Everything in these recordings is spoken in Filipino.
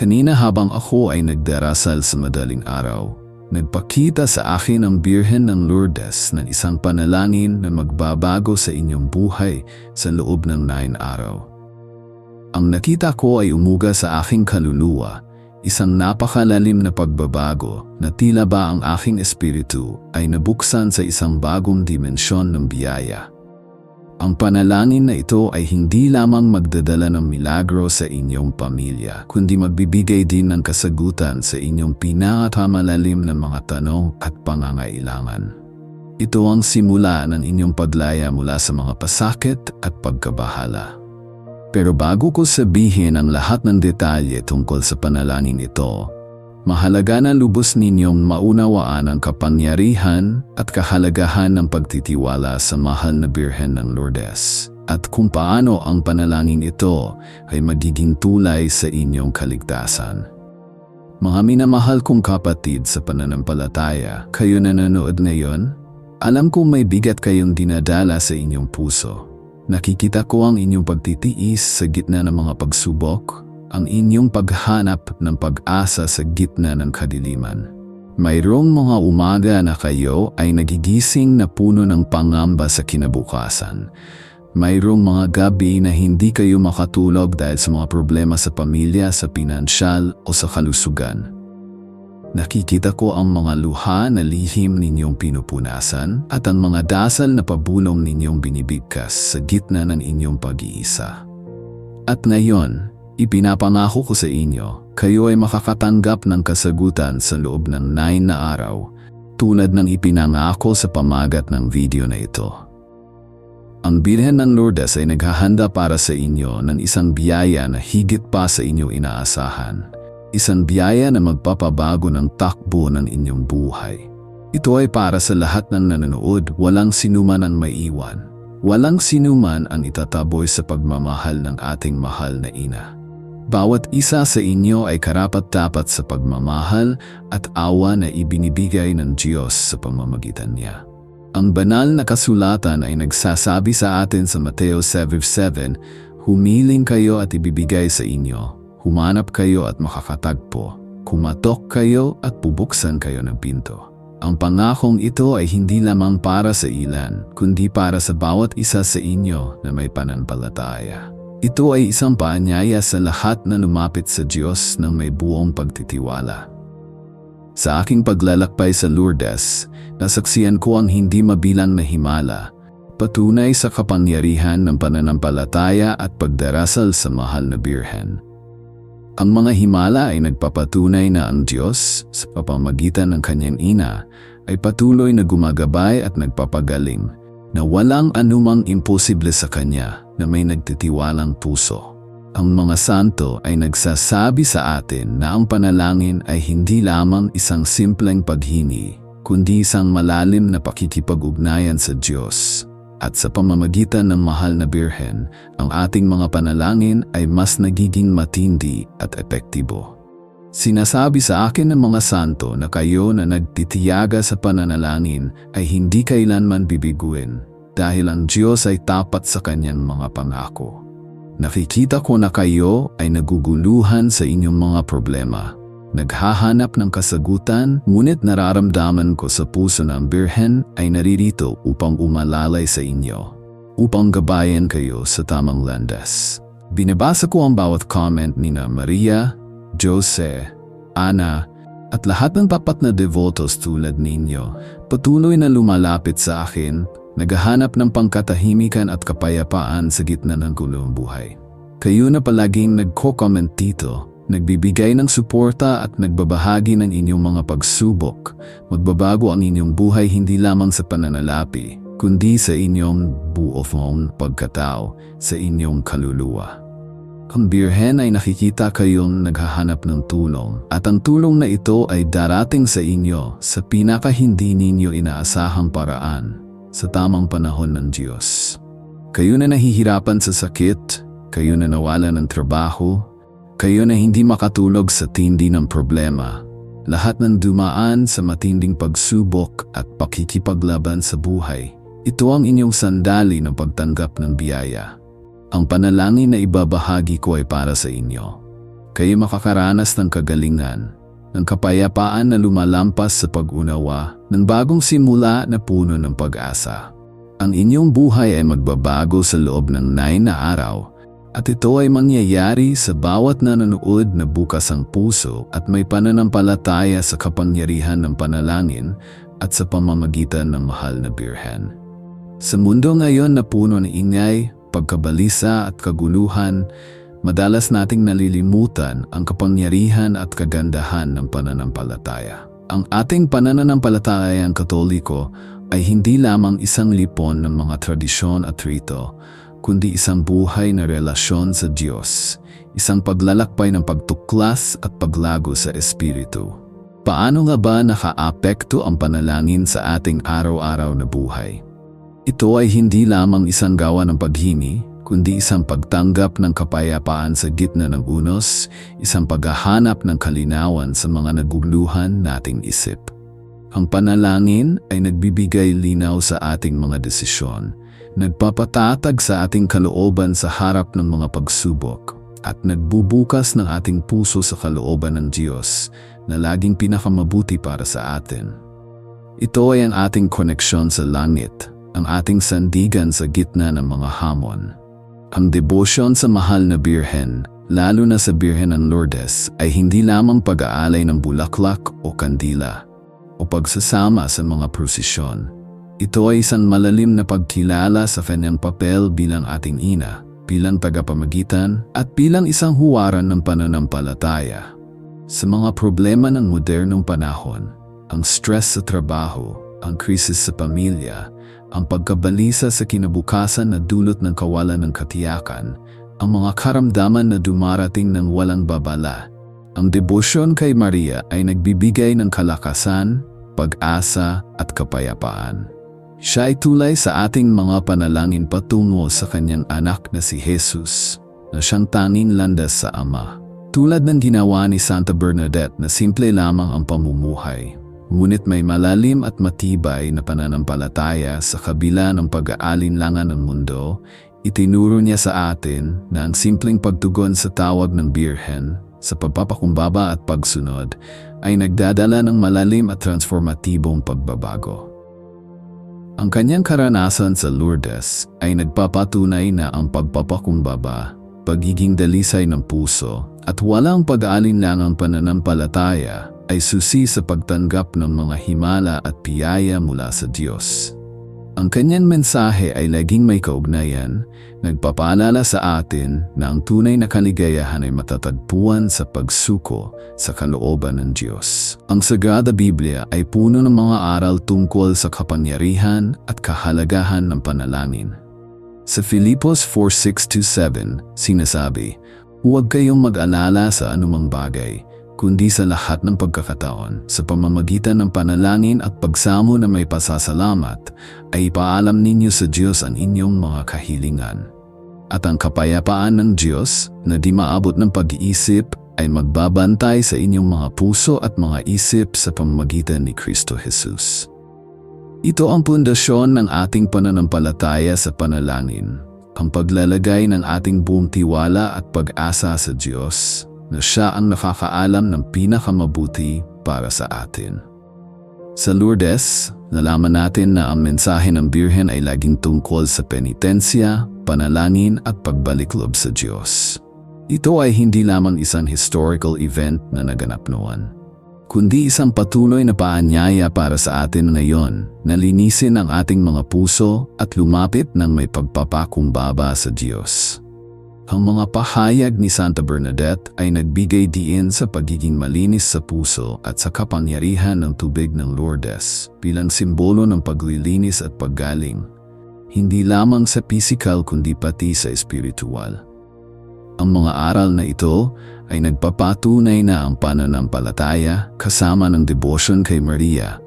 Kanina habang ako ay nagdarasal sa madaling araw, nagpakita sa akin ang Birhen ng Lourdes ng isang panalangin na magbabago sa inyong buhay sa loob ng nine araw. Ang nakita ko ay umuga sa aking kaluluwa, isang napakalalim na pagbabago na tila ba ang aking espiritu ay nabuksan sa isang bagong dimensyon ng biyaya. Ang panalangin na ito ay hindi lamang magdadala ng milagro sa inyong pamilya, kundi magbibigay din ng kasagutan sa inyong pinakamalalim na mga tanong at pangangailangan. Ito ang simula ng inyong paglaya mula sa mga pasakit at pagkabahala. Pero bago ko sabihin ang lahat ng detalye tungkol sa panalangin ito, Mahalaga na lubos ninyong maunawaan ang kapangyarihan at kahalagahan ng pagtitiwala sa mahal na Birhen ng Lourdes at kung paano ang panalangin ito ay magiging tulay sa inyong kaligtasan. Mga minamahal kong kapatid sa pananampalataya, kayo na nanood ngayon, alam kong may bigat kayong dinadala sa inyong puso. Nakikita ko ang inyong pagtitiis sa gitna ng mga pagsubok ang inyong paghanap ng pag-asa sa gitna ng kadiliman. Mayroong mga umaga na kayo ay nagigising na puno ng pangamba sa kinabukasan. Mayroong mga gabi na hindi kayo makatulog dahil sa mga problema sa pamilya, sa pinansyal o sa kalusugan. Nakikita ko ang mga luha na lihim ninyong pinupunasan at ang mga dasal na pabulong ninyong binibigkas sa gitna ng inyong pag-iisa. At ngayon, Ipinapangako ko sa inyo, kayo ay makakatanggap ng kasagutan sa loob ng 9 na araw, tulad ng ipinangako sa pamagat ng video na ito. Ang Birhen ng Lourdes ay naghahanda para sa inyo ng isang biyaya na higit pa sa inyo inaasahan. Isang biyaya na magpapabago ng takbo ng inyong buhay. Ito ay para sa lahat ng nanonood, walang sinuman ang maiwan. Walang sinuman ang itataboy sa pagmamahal ng ating mahal na ina. Bawat isa sa inyo ay karapat-dapat sa pagmamahal at awa na ibinibigay ng Diyos sa pamamagitan niya. Ang banal na kasulatan ay nagsasabi sa atin sa Mateo 7.7, Humiling kayo at ibibigay sa inyo, humanap kayo at makakatagpo, kumatok kayo at bubuksan kayo ng pinto. Ang pangakong ito ay hindi lamang para sa ilan, kundi para sa bawat isa sa inyo na may pananampalataya. Ito ay isang paanyaya sa lahat na lumapit sa Diyos ng may buong pagtitiwala. Sa aking paglalakbay sa Lourdes, nasaksiyan ko ang hindi mabilang na himala, patunay sa kapangyarihan ng pananampalataya at pagdarasal sa mahal na Birhen. Ang mga himala ay nagpapatunay na ang Diyos, sa pamamagitan ng kanyang ina, ay patuloy na gumagabay at nagpapagaling na walang anumang imposible sa Kanya na may nagtitiwalang puso. Ang mga santo ay nagsasabi sa atin na ang panalangin ay hindi lamang isang simpleng paghingi, kundi isang malalim na pakikipag-ugnayan sa Diyos. At sa pamamagitan ng mahal na birhen, ang ating mga panalangin ay mas nagiging matindi at epektibo. Sinasabi sa akin ng mga santo na kayo na nagtitiyaga sa pananalangin ay hindi kailanman bibiguin dahil ang Diyos ay tapat sa kanyang mga pangako. Nakikita ko na kayo ay naguguluhan sa inyong mga problema. Naghahanap ng kasagutan, ngunit nararamdaman ko sa puso ng Birhen ay naririto upang umalalay sa inyo, upang gabayan kayo sa tamang landas. Binabasa ko ang bawat comment ni na Maria, Jose, Ana, at lahat ng tapat na devotos tulad ninyo, patuloy na lumalapit sa akin Naghahanap ng pangkatahimikan at kapayapaan sa gitna ng gulong buhay. Kayo na palaging nagko-comment dito, nagbibigay ng suporta at nagbabahagi ng inyong mga pagsubok. Magbabago ang inyong buhay hindi lamang sa pananalapi, kundi sa inyong buofong pagkatao, sa inyong kaluluwa. Ang birhen ay nakikita kayong naghahanap ng tulong at ang tulong na ito ay darating sa inyo sa pinaka hindi ninyo inaasahang paraan sa tamang panahon ng Diyos. Kayo na nahihirapan sa sakit, kayo na nawala ng trabaho, kayo na hindi makatulog sa tindi ng problema, lahat ng dumaan sa matinding pagsubok at pakikipaglaban sa buhay, ito ang inyong sandali ng pagtanggap ng biyaya. Ang panalangin na ibabahagi ko ay para sa inyo. kayo makakaranas ng kagalingan, ng kapayapaan na lumalampas sa pag-unawa, ng bagong simula na puno ng pag-asa. Ang inyong buhay ay magbabago sa loob ng nine na araw at ito ay mangyayari sa bawat nanonood na bukas ang puso at may pananampalataya sa kapangyarihan ng panalangin at sa pamamagitan ng mahal na birhen. Sa mundo ngayon na puno ng ingay, pagkabalisa at kaguluhan, madalas nating nalilimutan ang kapangyarihan at kagandahan ng pananampalataya. Ang ating pananampalatayang katoliko ay hindi lamang isang lipon ng mga tradisyon at rito, kundi isang buhay na relasyon sa Diyos, isang paglalakbay ng pagtuklas at paglago sa Espiritu. Paano nga ba nakaapekto ang panalangin sa ating araw-araw na buhay? Ito ay hindi lamang isang gawa ng paghimi, kundi isang pagtanggap ng kapayapaan sa gitna ng unos, isang paghahanap ng kalinawan sa mga nagugluhan nating isip. Ang panalangin ay nagbibigay linaw sa ating mga desisyon, nagpapatatag sa ating kalooban sa harap ng mga pagsubok, at nagbubukas ng ating puso sa kalooban ng Diyos na laging pinakamabuti para sa atin. Ito ay ang ating koneksyon sa langit, ang ating sandigan sa gitna ng mga hamon. Ang debosyon sa mahal na birhen, lalo na sa birhen ng Lourdes, ay hindi lamang pag-aalay ng bulaklak o kandila o pagsasama sa mga prosesyon. Ito ay isang malalim na pagkilala sa kanyang papel bilang ating ina, bilang tagapamagitan at bilang isang huwaran ng pananampalataya. Sa mga problema ng modernong panahon, ang stress sa trabaho, ang krisis sa pamilya, ang pagkabalisa sa kinabukasan na dulot ng kawalan ng katiyakan, ang mga karamdaman na dumarating ng walang babala. Ang debosyon kay Maria ay nagbibigay ng kalakasan, pag-asa at kapayapaan. Siya ay tulay sa ating mga panalangin patungo sa kanyang anak na si Jesus, na siyang tanging landas sa Ama. Tulad ng ginawa ni Santa Bernadette na simple lamang ang pamumuhay, ngunit may malalim at matibay na pananampalataya sa kabila ng pag-aalinlangan ng mundo, itinuro niya sa atin na ang simpleng pagtugon sa tawag ng Birhen, sa pagpapakumbaba at pagsunod, ay nagdadala ng malalim at transformatibong pagbabago. Ang kanyang karanasan sa Lourdes ay nagpapatunay na ang pagpapakumbaba, pagiging dalisay ng puso, at walang pag-aalinlangang pananampalataya ay susi sa pagtanggap ng mga himala at piyaya mula sa Diyos. Ang kanyang mensahe ay laging may kaugnayan, nagpapaalala sa atin na ang tunay na kaligayahan ay matatagpuan sa pagsuko sa kalooban ng Diyos. Ang Sagrada Biblia ay puno ng mga aral tungkol sa kapangyarihan at kahalagahan ng panalangin. Sa Filipos 4.6-7, sinasabi, Huwag kayong mag-alala sa anumang bagay, kundi sa lahat ng pagkakataon sa pamamagitan ng panalangin at pagsamo na may pasasalamat ay ipaalam ninyo sa Diyos ang inyong mga kahilingan. At ang kapayapaan ng Diyos na di maabot ng pag-iisip ay magbabantay sa inyong mga puso at mga isip sa pamamagitan ni Kristo Jesus. Ito ang pundasyon ng ating pananampalataya sa panalangin, ang paglalagay ng ating buong tiwala at pag-asa sa Diyos na siya ang nakakaalam ng pinakamabuti para sa atin. Sa Lourdes, nalaman natin na ang mensahe ng Birhen ay laging tungkol sa penitensya, panalangin at pagbalik-lob sa Diyos. Ito ay hindi lamang isang historical event na naganap noon, kundi isang patuloy na paanyaya para sa atin ngayon na linisin ang ating mga puso at lumapit ng may pagpapakumbaba sa Diyos. Ang mga pahayag ni Santa Bernadette ay nagbigay diin sa pagiging malinis sa puso at sa kapangyarihan ng tubig ng Lourdes bilang simbolo ng paglilinis at paggaling, hindi lamang sa pisikal kundi pati sa espiritual. Ang mga aral na ito ay nagpapatunay na ang pananampalataya kasama ng devotion kay Maria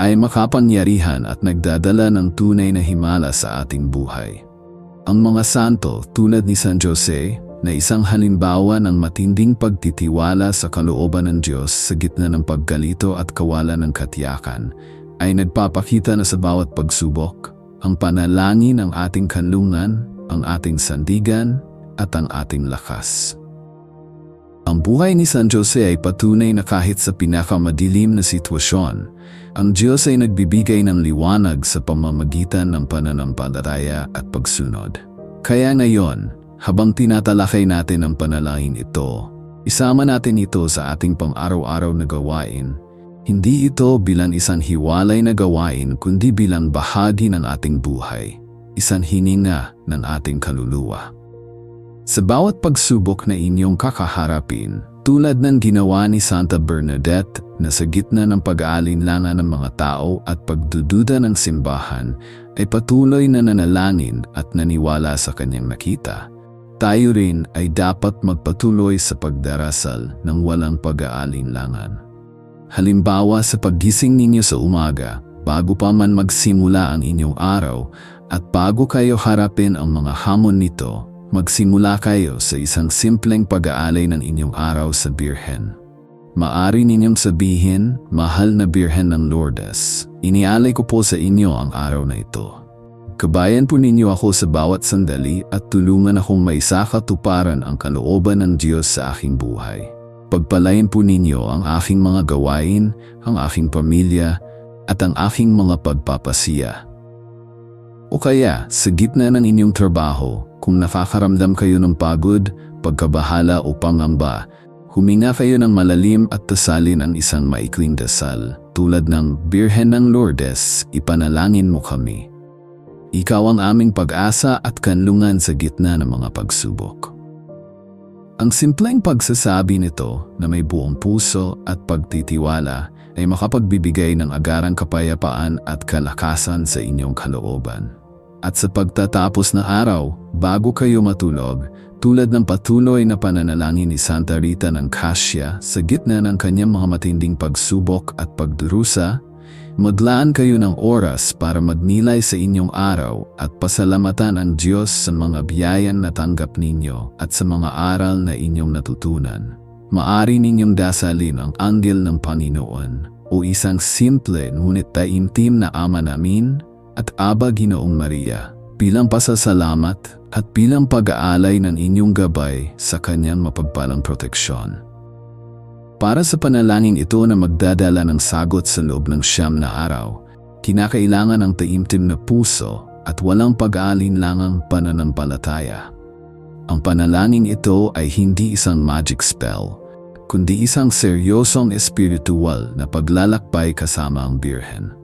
ay makapangyarihan at nagdadala ng tunay na himala sa ating buhay. Ang mga santo tulad ni San Jose na isang halimbawa ng matinding pagtitiwala sa kalooban ng Diyos sa gitna ng paggalito at kawalan ng katiyakan ay nagpapakita na sa bawat pagsubok, ang panalangin ng ating kanlungan, ang ating sandigan at ang ating lakas. Ang buhay ni San Jose ay patunay na kahit sa pinakamadilim na sitwasyon, ang Diyos ay nagbibigay ng liwanag sa pamamagitan ng pananampalataya at pagsunod. Kaya ngayon, habang tinatalakay natin ang panalangin ito, isama natin ito sa ating pang-araw-araw na gawain. Hindi ito bilang isang hiwalay na gawain kundi bilang bahagi ng ating buhay, isang hininga ng ating kaluluwa. Sa bawat pagsubok na inyong kakaharapin, tulad ng ginawa ni Santa Bernadette na sa gitna ng pag-aalinlangan ng mga tao at pagdududa ng simbahan, ay patuloy na nanalangin at naniwala sa kanyang nakita. Tayo rin ay dapat magpatuloy sa pagdarasal ng walang pag-aalinlangan. Halimbawa sa paggising ninyo sa umaga, bago pa man magsimula ang inyong araw at bago kayo harapin ang mga hamon nito, magsimula kayo sa isang simpleng pag-aalay ng inyong araw sa Birhen. Maari ninyong sabihin, mahal na Birhen ng Lourdes, inialay ko po sa inyo ang araw na ito. Kabayan po ninyo ako sa bawat sandali at tulungan akong maisakatuparan ang kalooban ng Diyos sa aking buhay. Pagpalain po ninyo ang aking mga gawain, ang aking pamilya, at ang aking mga pagpapasiya. O kaya, sa gitna ng inyong trabaho, kung nakakaramdam kayo ng pagod, pagkabahala o pangamba, huminga kayo ng malalim at tasalin ang isang maikling dasal. Tulad ng Birhen ng Lourdes, ipanalangin mo kami. Ikaw ang aming pag-asa at kanlungan sa gitna ng mga pagsubok. Ang simpleng pagsasabi nito na may buong puso at pagtitiwala ay makapagbibigay ng agarang kapayapaan at kalakasan sa inyong kalooban. At sa pagtatapos na araw, bago kayo matulog, tulad ng patuloy na pananalangin ni Santa Rita ng Cassia sa gitna ng kanyang mga matinding pagsubok at pagdurusa, maglaan kayo ng oras para magnilay sa inyong araw at pasalamatan ang Diyos sa mga biyayan na tanggap ninyo at sa mga aral na inyong natutunan. Maari ninyong dasalin ang anggel ng Panginoon o isang simple ngunit taimtim na Ama namin at Aba Ginoong Maria bilang pasasalamat at bilang pag-aalay ng inyong gabay sa kanyang mapagpalang proteksyon. Para sa panalangin ito na magdadala ng sagot sa loob ng siyam na araw, kinakailangan ng taimtim na puso at walang pag-aalinlangang pananampalataya. Ang panalangin ito ay hindi isang magic spell, kundi isang seryosong espiritual na paglalakbay kasama ang Birhen.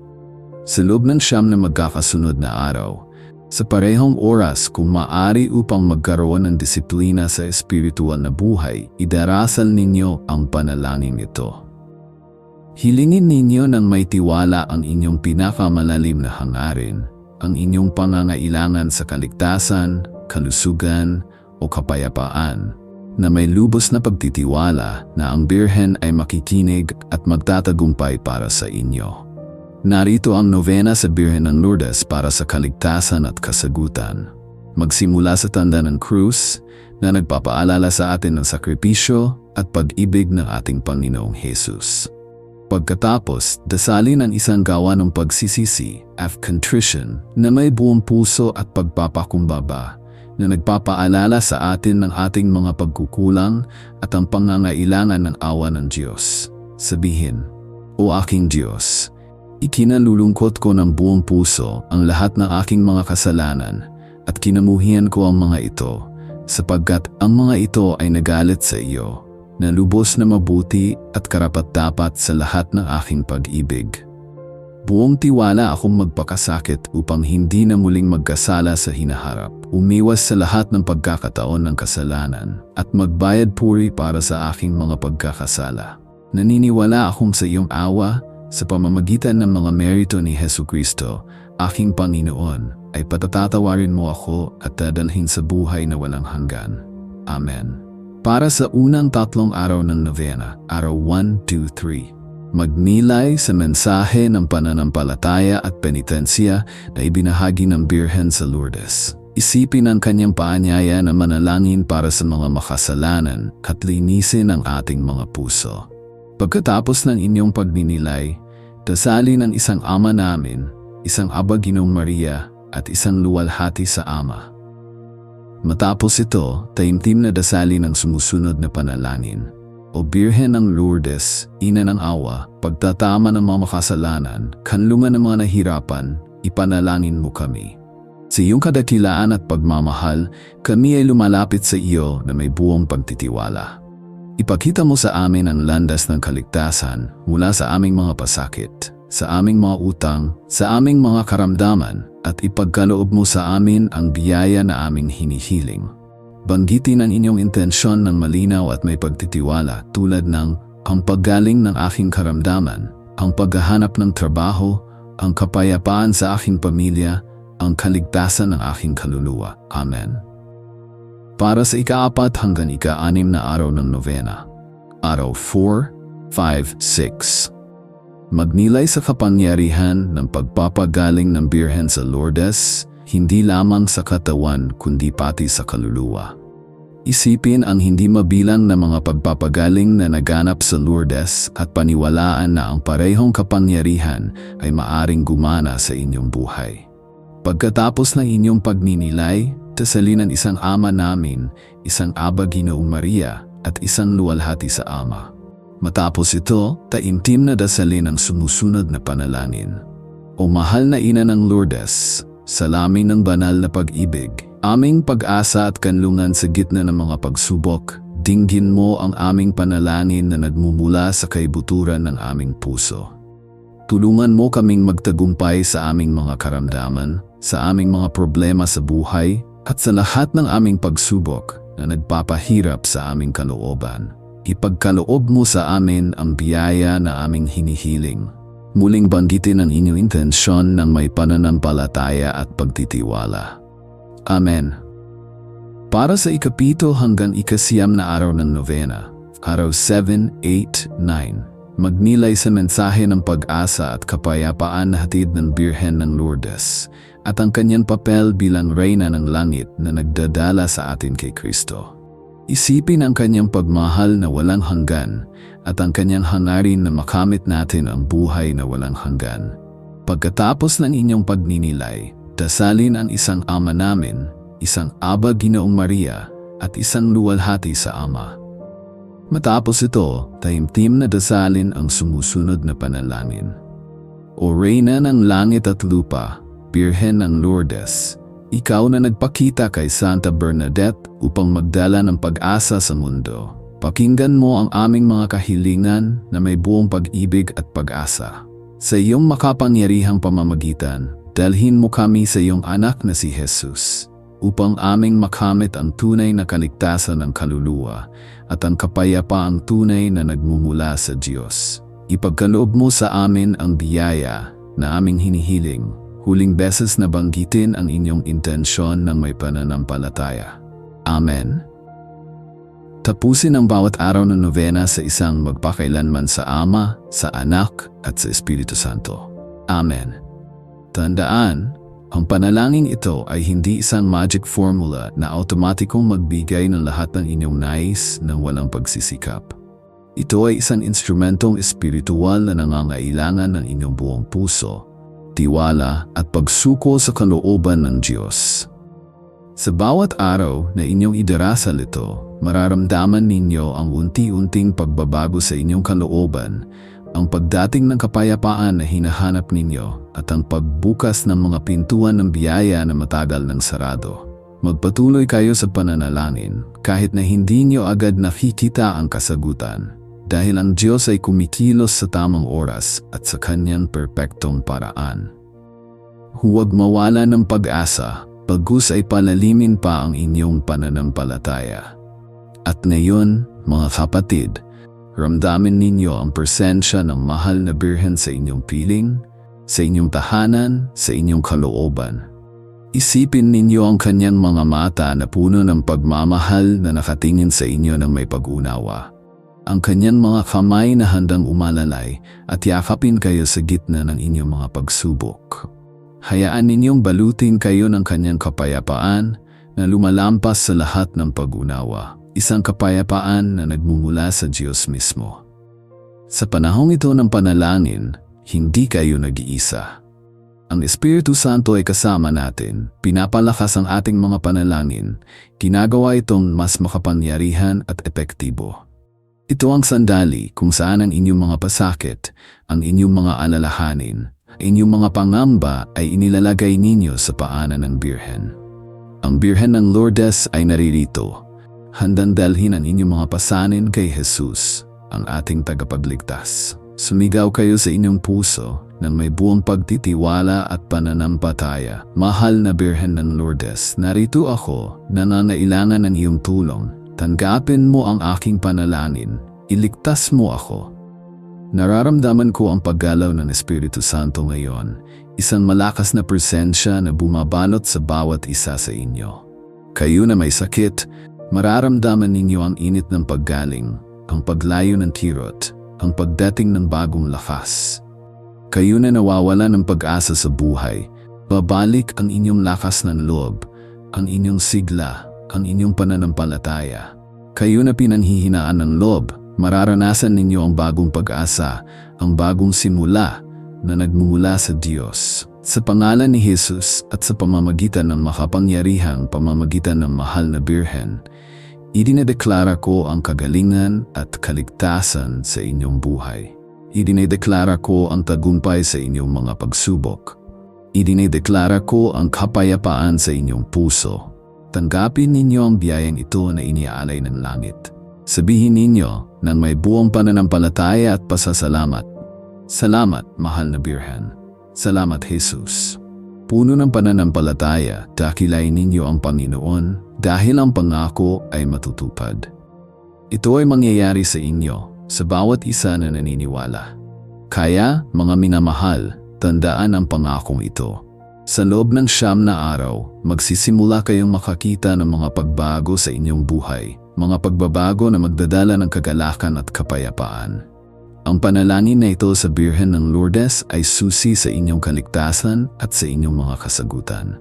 Sa loob ng siyam na magkakasunod na araw, sa parehong oras kung maari upang magkaroon ng disiplina sa espiritual na buhay, idarasal ninyo ang panalangin ito. Hilingin ninyo ng may tiwala ang inyong pinakamalalim na hangarin, ang inyong pangangailangan sa kaligtasan, kalusugan o kapayapaan, na may lubos na pagtitiwala na ang Birhen ay makikinig at magtatagumpay para sa inyo. Narito ang novena sa Birhen ng Lourdes para sa kaligtasan at kasagutan. Magsimula sa tanda ng krus na nagpapaalala sa atin ng sakripisyo at pag-ibig ng ating Panginoong Hesus. Pagkatapos, dasalin ang isang gawa ng pagsisisi, of contrition, na may buong puso at pagpapakumbaba na nagpapaalala sa atin ng ating mga pagkukulang at ang pangangailangan ng awa ng Diyos. Sabihin, O aking Diyos, Ikinalulungkot ko ng buong puso ang lahat ng aking mga kasalanan at kinamuhian ko ang mga ito sapagkat ang mga ito ay nagalit sa iyo na lubos na mabuti at karapat-dapat sa lahat ng aking pag-ibig. Buong tiwala akong magpakasakit upang hindi na muling magkasala sa hinaharap, umiwas sa lahat ng pagkakataon ng kasalanan at magbayad puri para sa aking mga pagkakasala. Naniniwala akong sa iyong awa sa pamamagitan ng mga merito ni Heso Kristo, aking Panginoon, ay patatatawarin mo ako at dadalhin sa buhay na walang hanggan. Amen. Para sa unang tatlong araw ng novena, araw 1, 2, 3, magnilay sa mensahe ng pananampalataya at penitensya na ibinahagi ng Birhen sa Lourdes. Isipin ang kanyang paanyaya na manalangin para sa mga makasalanan at linisin ang ating mga puso. Pagkatapos ng inyong pagninilay, dasalin ang isang ama namin, isang Aba Ginong Maria at isang luwalhati sa Ama. Matapos ito, taimtim na dasali ng sumusunod na panalangin. O Birhen ng Lourdes, Ina ng Awa, pagtatama ng mga makasalanan, kanlungan ng mga nahirapan, ipanalangin mo kami. Sa iyong kadakilaan at pagmamahal, kami ay lumalapit sa iyo na may buong pagtitiwala. Ipakita mo sa amin ang landas ng kaligtasan mula sa aming mga pasakit, sa aming mga utang, sa aming mga karamdaman, at ipagkaloob mo sa amin ang biyaya na aming hinihiling. Banggitin ang inyong intensyon ng malinaw at may pagtitiwala tulad ng ang paggaling ng aking karamdaman, ang paghahanap ng trabaho, ang kapayapaan sa aking pamilya, ang kaligtasan ng aking kaluluwa. Amen. Para sa ikaapat hanggang ika-anim na araw ng novena. Araw 4, 5, 6. Magnilay sa kapangyarihan ng pagpapagaling ng Birhen sa Lourdes, hindi lamang sa katawan kundi pati sa kaluluwa. Isipin ang hindi mabilang na mga pagpapagaling na naganap sa Lourdes at paniwalaan na ang parehong kapangyarihan ay maaring gumana sa inyong buhay. Pagkatapos ng inyong pagninilay, tasalinan isang ama namin, isang aba Ginoong Maria at isang luwalhati sa ama. Matapos ito, taimtim na dasalin ang sumusunod na panalangin. O mahal na ina ng Lourdes, salamin ng banal na pag-ibig, aming pag-asa at kanlungan sa gitna ng mga pagsubok, dinggin mo ang aming panalangin na nagmumula sa kaibuturan ng aming puso. Tulungan mo kaming magtagumpay sa aming mga karamdaman, sa aming mga problema sa buhay, at sa lahat ng aming pagsubok na nagpapahirap sa aming kalooban. Ipagkaloob mo sa amin ang biyaya na aming hinihiling. Muling banggitin ang inyong intensyon ng may pananampalataya at pagtitiwala. Amen. Para sa ikapito hanggang ikasiyam na araw ng novena, araw 7, 8, 9, magnilay sa mensahe ng pag-asa at kapayapaan na hatid ng Birhen ng Lourdes at ang kanyang papel bilang reyna ng langit na nagdadala sa atin kay Kristo. Isipin ang kanyang pagmahal na walang hanggan at ang kanyang hangarin na makamit natin ang buhay na walang hanggan. Pagkatapos ng inyong pagninilay, dasalin ang isang ama namin, isang aba Ginoong Maria at isang luwalhati sa ama. Matapos ito, taimtim na dasalin ang sumusunod na panalangin. O Reyna ng langit at lupa, Birhen ng Lourdes, ikaw na nagpakita kay Santa Bernadette upang magdala ng pag-asa sa mundo. Pakinggan mo ang aming mga kahilingan na may buong pag-ibig at pag-asa. Sa iyong makapangyarihang pamamagitan, dalhin mo kami sa iyong anak na si Jesus upang aming makamit ang tunay na kaligtasan ng kaluluwa at ang kapayapaang tunay na nagmumula sa Diyos. Ipagkaloob mo sa amin ang biyaya na aming hinihiling huling beses na banggitin ang inyong intensyon ng may pananampalataya. Amen. Tapusin ang bawat araw ng novena sa isang magpakailanman sa Ama, sa Anak, at sa Espiritu Santo. Amen. Tandaan, ang panalangin ito ay hindi isang magic formula na automatikong magbigay ng lahat ng inyong nais ng walang pagsisikap. Ito ay isang instrumentong espiritual na nangangailangan ng inyong buong puso tiwala at pagsuko sa kalooban ng Diyos. Sa bawat araw na inyong idarasal ito, mararamdaman ninyo ang unti-unting pagbabago sa inyong kalooban, ang pagdating ng kapayapaan na hinahanap ninyo at ang pagbukas ng mga pintuan ng biyaya na matagal ng sarado. Magpatuloy kayo sa pananalangin kahit na hindi nyo agad nakikita ang kasagutan dahil ang Diyos ay kumikilos sa tamang oras at sa kanyang perpektong paraan. Huwag mawala ng pag-asa, pagkus ay palalimin pa ang inyong pananampalataya. At ngayon, mga kapatid, ramdamin ninyo ang presensya ng mahal na birhen sa inyong piling, sa inyong tahanan, sa inyong kalooban. Isipin ninyo ang kanyang mga mata na puno ng pagmamahal na nakatingin sa inyo ng may pag-unawa ang kanyang mga kamay na handang umalalay at yakapin kayo sa gitna ng inyong mga pagsubok. Hayaan ninyong balutin kayo ng kanyang kapayapaan na lumalampas sa lahat ng pag-unawa, isang kapayapaan na nagmumula sa Diyos mismo. Sa panahong ito ng panalangin, hindi kayo nag-iisa. Ang Espiritu Santo ay kasama natin, pinapalakas ang ating mga panalangin, ginagawa itong mas makapangyarihan at epektibo. Ito ang sandali kung saan ang inyong mga pasakit, ang inyong mga alalahanin, inyong mga pangamba ay inilalagay ninyo sa paanan ng Birhen. Ang Birhen ng Lourdes ay naririto, handang dalhin ang inyong mga pasanin kay Jesus, ang ating tagapagligtas. Sumigaw kayo sa inyong puso ng may buong pagtitiwala at pananampataya. Mahal na Birhen ng Lourdes, narito ako, nananailangan ng iyong tulong. Tanggapin mo ang aking panalangin, iligtas mo ako. Nararamdaman ko ang paggalaw ng Espiritu Santo ngayon, isang malakas na presensya na bumabalot sa bawat isa sa inyo. Kayo na may sakit, mararamdaman ninyo ang init ng paggaling, ang paglayo ng tirot, ang pagdating ng bagong lakas. Kayo na nawawala ng pag-asa sa buhay, babalik ang inyong lakas ng loob, ang inyong sigla, ang inyong pananampalataya. Kayo na pinanhihinaan ng loob, mararanasan ninyo ang bagong pag-asa, ang bagong simula na nagmumula sa Diyos. Sa pangalan ni Jesus at sa pamamagitan ng makapangyarihang pamamagitan ng mahal na Birhen, idinedeklara ko ang kagalingan at kaligtasan sa inyong buhay. Idinedeklara ko ang tagumpay sa inyong mga pagsubok. Idinedeklara ko ang kapayapaan sa inyong puso. Tanggapin ninyo ang biyayang ito na iniaalay ng langit. Sabihin ninyo ng may buong pananampalataya at pasasalamat. Salamat, mahal na Birhen. Salamat, Jesus. Puno ng pananampalataya, dakilain ninyo ang Panginoon dahil ang pangako ay matutupad. Ito ay mangyayari sa inyo sa bawat isa na naniniwala. Kaya, mga minamahal, tandaan ang pangakong ito. Sa loob ng siyam na araw, magsisimula kayong makakita ng mga pagbago sa inyong buhay, mga pagbabago na magdadala ng kagalakan at kapayapaan. Ang panalangin na ito sa Birhen ng Lourdes ay susi sa inyong kaligtasan at sa inyong mga kasagutan.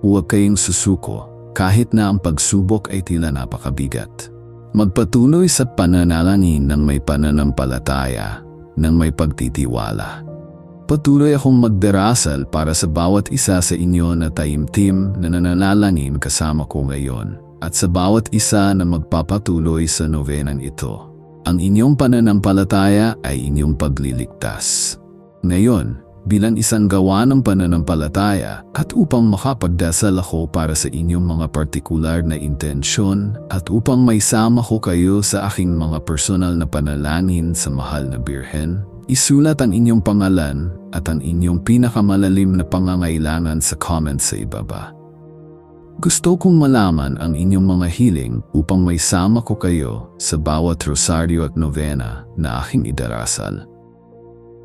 Huwag kayong susuko kahit na ang pagsubok ay tila napakabigat. Magpatuloy sa pananalangin ng may pananampalataya, ng may pagtitiwala. Patuloy akong magdarasal para sa bawat isa sa inyo na taimtim na nananalangin kasama ko ngayon at sa bawat isa na magpapatuloy sa novenang ito. Ang inyong pananampalataya ay inyong pagliligtas. Ngayon, bilang isang gawa ng pananampalataya at upang makapagdasal ako para sa inyong mga partikular na intensyon at upang may sama ko kayo sa aking mga personal na panalangin sa mahal na Birhen, isulat ang inyong pangalan at ang inyong pinakamalalim na pangangailangan sa comments sa ibaba. Gusto kong malaman ang inyong mga hiling upang may sama ko kayo sa bawat rosaryo at novena na aking idarasal.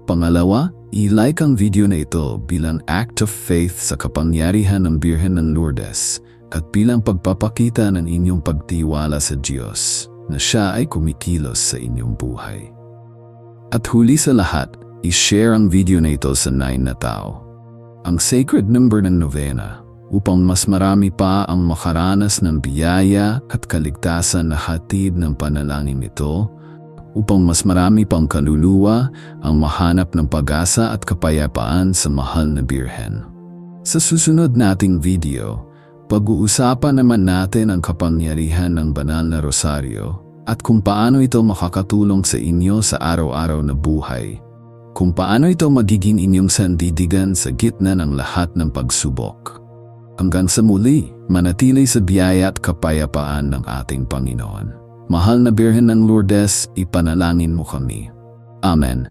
Pangalawa, i-like ang video na ito bilang act of faith sa kapangyarihan ng Birhen ng Lourdes at bilang pagpapakita ng inyong pagtiwala sa Diyos na siya ay kumikilos sa inyong buhay. At huli sa lahat, i-share ang video na ito sa nine na tao. Ang sacred number ng novena upang mas marami pa ang makaranas ng biyaya at kaligtasan na hatid ng panalangin nito upang mas marami pang kaluluwa ang mahanap ng pag-asa at kapayapaan sa mahal na Birhen. Sa susunod nating video, pag-uusapan naman natin ang kapangyarihan ng banal na rosaryo at kung paano ito makakatulong sa inyo sa araw-araw na buhay. Kung paano ito magiging inyong sandidigan sa gitna ng lahat ng pagsubok. Hanggang sa muli, manatili sa biyaya at kapayapaan ng ating Panginoon. Mahal na Birhen ng Lourdes, ipanalangin mo kami. Amen.